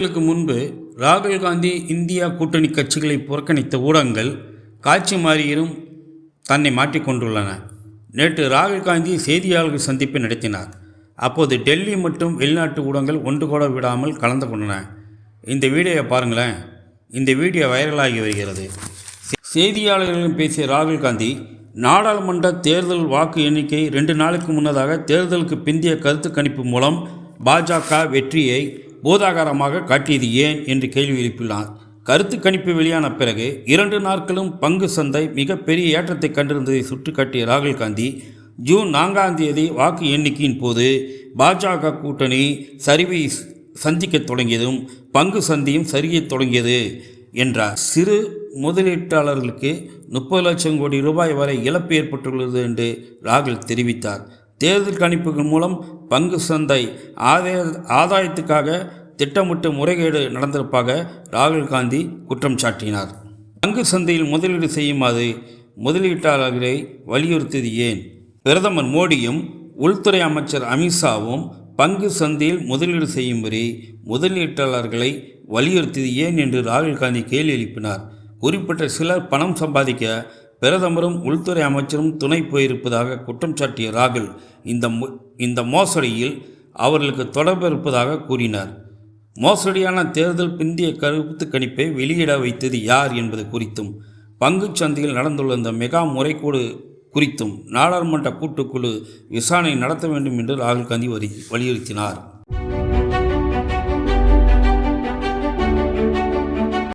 இதற்கு முன்பு ராகுல் காந்தி இந்தியா கூட்டணி கட்சிகளை புறக்கணித்த ஊடகங்கள் காட்சி மாறியும் தன்னை மாற்றிக்கொண்டுள்ளன நேற்று ராகுல் காந்தி செய்தியாளர்கள் சந்திப்பை நடத்தினார். அப்போது டெல்லி மற்றும் வெளிநாட்டு ஊடகங்கள் ஒன்று கூட விடாமல் கலந்து கொண்டன. இந்த வீடியோவை பாருங்களேன். இந்த வீடியோ வைரலாகி வருகிறது. செய்தியாளர்களிடம் பேசிய ராகுல் காந்தி நாடாளுமன்ற தேர்தல் வாக்கு எண்ணிக்கை ரெண்டு நாளுக்கு முன்னதாக தேர்தலுக்கு பிந்தைய கருத்து கணிப்பு மூலம் பாஜக வெற்றியை போதாகாரமாக காட்டியது ஏன் என்று கேள்வி எழுப்பினார் கருத்து கணிப்பு வெளியான பிறகு இரண்டு நாட்களும் பங்கு சந்தை மிகப்பெரிய ஏற்றத்தை கண்டிருந்ததை சுட்டிக்காட்டிய ராகுல் காந்தி ஜூன் நான்காம் தேதி வாக்கு எண்ணிக்கையின் போது பாஜக கூட்டணி சரிவை சந்திக்கத் தொடங்கியதும் பங்கு சந்தையும் சரியத் தொடங்கியது என்றார். சிறு முதலீட்டாளர்களுக்கு முப்பது லட்சம் கோடி ரூபாய் வரை இழப்பு ஏற்பட்டுள்ளது என்று ராகுல் தெரிவித்தார். தேர்தல் கணிப்புகள் மூலம் பங்கு சந்தை ஆதாய ஆதாயத்துக்காக திட்டமிட்டு முறைகேடு நடந்திருப்பாக ராகுல் காந்தி குற்றம் சாட்டினார். பங்கு சந்தையில் முதலீடு செய்யுமாறு முதலீட்டாளர்களை வலியுறுத்தியது ஏன்? பிரதமர் மோடியும் உள்துறை அமைச்சர் அமித்ஷாவும் பங்கு சந்தையில் முதலீடு செய்யும்படி முதலீட்டாளர்களை வலியுறுத்தியது ஏன் என்று ராகுல் காந்தி கேள்வி எழுப்பினார். குறிப்பிட்ட சிலர் பணம் சம்பாதிக்க பிரதமரும் உள்துறை அமைச்சரும் துணை போயிருப்பதாக குற்றம் சாட்டிய ராகுல் இந்த மோ- இந்த மோசடியில் அவர்களுக்கு தொடர்பு இருப்பதாக கூறினார். மோசடியான தேர்தல் பிந்திய கருத்து கணிப்பை வெளியிட வைத்தது யார் என்பது குறித்தும் பங்குச் சந்தையில் நடந்துள்ள இந்த மெகா முறைகேடு குறித்தும் நாடாளுமன்ற கூட்டுக்குழு விசாரணை நடத்த வேண்டும் என்று ராகுல் காந்தி வலியுறுத்தினார்.